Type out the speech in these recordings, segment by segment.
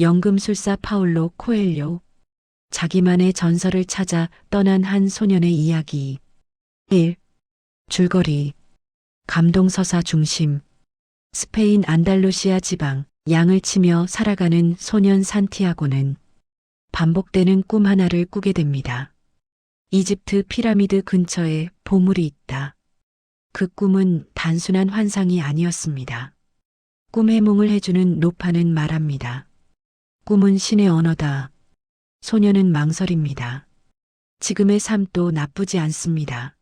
연금술사 파울로 코엘료. 자기만의 전설을 찾아 떠난 한 소년의 이야기. 1. 줄거리. 감동서사 중심. 스페인 안달루시아 지방, 양을 치며 살아가는 소년 산티아고는 반복되는 꿈 하나를 꾸게 됩니다. 이집트 피라미드 근처에 보물이 있다. 그 꿈은 단순한 환상이 아니었습니다. 꿈 해몽을 해주는 노파는 말합니다. 꿈은 신의 언어다. 소녀는 망설입니다. 지금의 삶도 나쁘지 않습니다.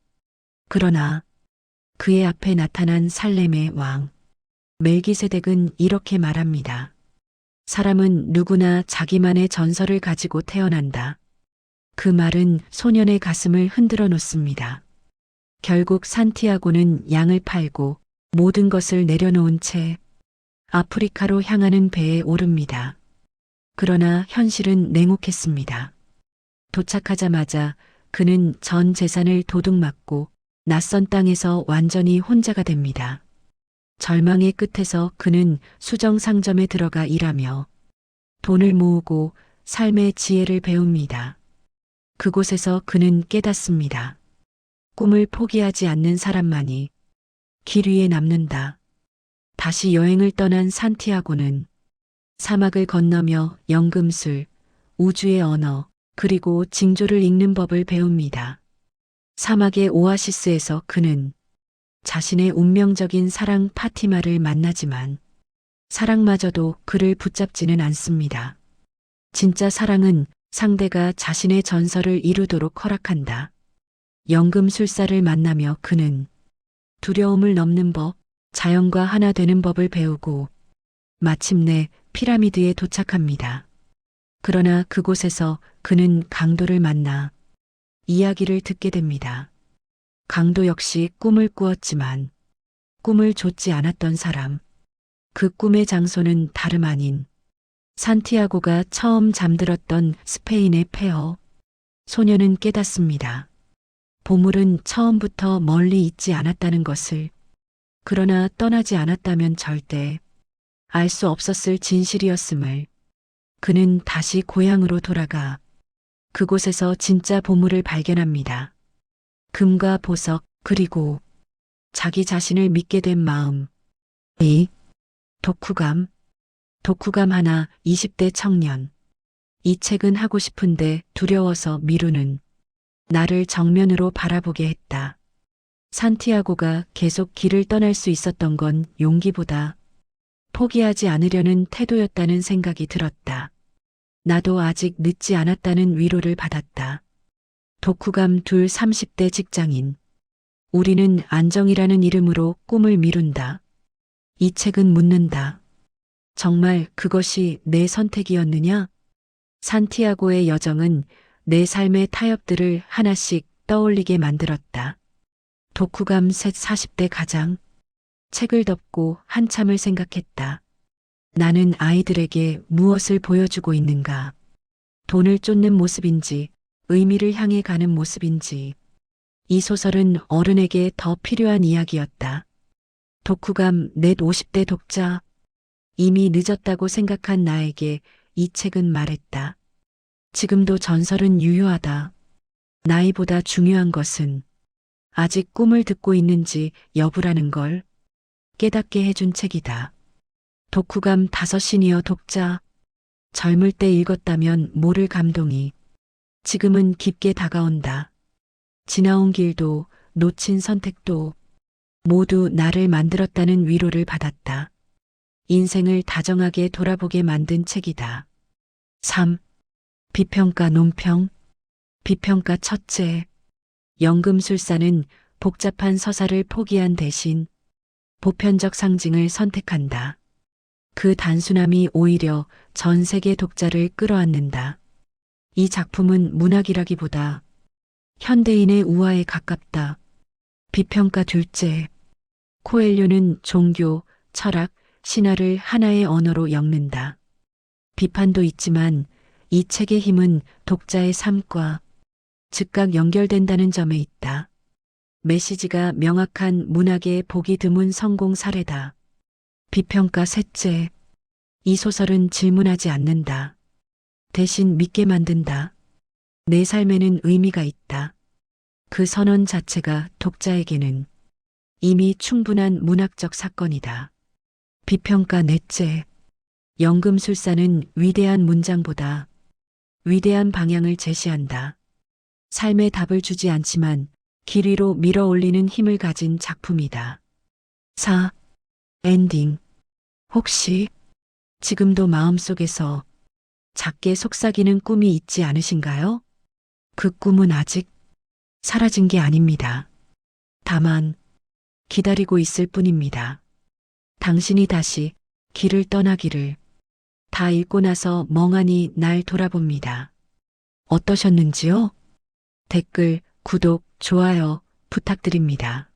그러나 그의 앞에 나타난 살렘의 왕 멜기세덱은 이렇게 말합니다. 사람은 누구나 자기만의 전설을 가지고 태어난다. 그 말은 소년의 가슴을 흔들어 놓습니다. 결국 산티아고는 양을 팔고 모든 것을 내려놓은 채 아프리카로 향하는 배에 오릅니다. 그러나 현실은 냉혹했습니다. 도착하자마자 그는 전 재산을 도둑맞고 낯선 땅에서 완전히 혼자가 됩니다. 절망의 끝에서 그는 수정상점에 들어가 일하며 돈을 모으고 삶의 지혜를 배웁니다. 그곳에서 그는 깨닫습니다. 꿈을 포기하지 않는 사람만이 길 위에 남는다. 다시 여행을 떠난 산티아고는 사막을 건너며 연금술, 우주의 언어, 그리고 징조를 읽는 법을 배웁니다. 사막의 오아시스에서 그는 자신의 운명적인 사랑 파티마를 만나지만 사랑마저도 그를 붙잡지는 않습니다. 진짜 사랑은 상대가 자신의 전설을 이루도록 허락한다. 연금술사를 만나며 그는 두려움을 넘는 법, 자연과 하나 되는 법을 배우고 마침내 피라미드에 도착합니다. 그러나 그곳에서 그는 강도를 만나 이야기를 듣게 됩니다. 강도 역시 꿈을 꾸었지만 꿈을 좇지 않았던 사람. 그 꿈의 장소는 다름 아닌 산티아고가 처음 잠들었던 스페인의 폐허. 소녀는 깨닫습니다. 보물은 처음부터 멀리 있지 않았다는 것을. 그러나 떠나지 않았다면 절대 알 수 없었을 진실이었음을. 그는 다시 고향으로 돌아가 그곳에서 진짜 보물을 발견합니다. 금과 보석, 그리고 자기 자신을 믿게 된 마음. 이 독후감. 독후감 하나 20대 청년. 이 책은 하고 싶은데 두려워서 미루는 나를 정면으로 바라보게 했다. 산티아고가 계속 길을 떠날 수 있었던 건 용기보다 포기하지 않으려는 태도였다는 생각이 들었다. 나도 아직 늦지 않았다는 위로를 받았다. 독후감 둘 30대 직장인. 우리는 안정이라는 이름으로 꿈을 미룬다. 이 책은 묻는다. 정말 그것이 내 선택이었느냐? 산티아고의 여정은 내 삶의 타협들을 하나씩 떠올리게 만들었다. 독후감 셋 40대 가장. 책을 덮고 한참을 생각했다. 나는 아이들에게 무엇을 보여주고 있는가? 돈을 쫓는 모습인지, 의미를 향해 가는 모습인지. 이 소설은 어른에게 더 필요한 이야기였다. 독후감 넷 50대 독자. 이미 늦었다고 생각한 나에게 이 책은 말했다. 지금도 전설은 유효하다. 나이보다 중요한 것은 아직 꿈을 듣고 있는지 여부라는 걸 깨닫게 해준 책이다. 독후감 다섯 시니어 독자. 젊을 때 읽었다면 모를 감동이 지금은 깊게 다가온다. 지나온 길도 놓친 선택도 모두 나를 만들었다는 위로를 받았다. 인생을 다정하게 돌아보게 만든 책이다. 3. 비평가 논평. 비평가 첫째. 연금술사는 복잡한 서사를 포기한 대신 보편적 상징을 선택한다. 그 단순함이 오히려 전 세계 독자를 끌어안는다. 이 작품은 문학이라기보다 현대인의 우화에 가깝다. 비평가 둘째. 코엘료는 종교, 철학, 신화를 하나의 언어로 엮는다. 비판도 있지만 이 책의 힘은 독자의 삶과 즉각 연결된다는 점에 있다. 메시지가 명확한 문학의 보기 드문 성공 사례다. 비평가 셋째. 이 소설은 질문하지 않는다. 대신 믿게 만든다. 내 삶에는 의미가 있다. 그 선언 자체가 독자에게는 이미 충분한 문학적 사건이다. 비평가 넷째. 연금술사는 위대한 문장보다 위대한 방향을 제시한다. 삶의 답을 주지 않지만 길 위로 밀어 올리는 힘을 가진 작품이다. 4. 엔딩. 혹시 지금도 마음속에서 작게 속삭이는 꿈이 있지 않으신가요? 그 꿈은 아직 사라진 게 아닙니다. 다만 기다리고 있을 뿐입니다. 당신이 다시 길을 떠나기를 다 읽고 나서 멍하니 날 돌아봅니다. 어떠셨는지요? 댓글, 구독, 좋아요 부탁드립니다.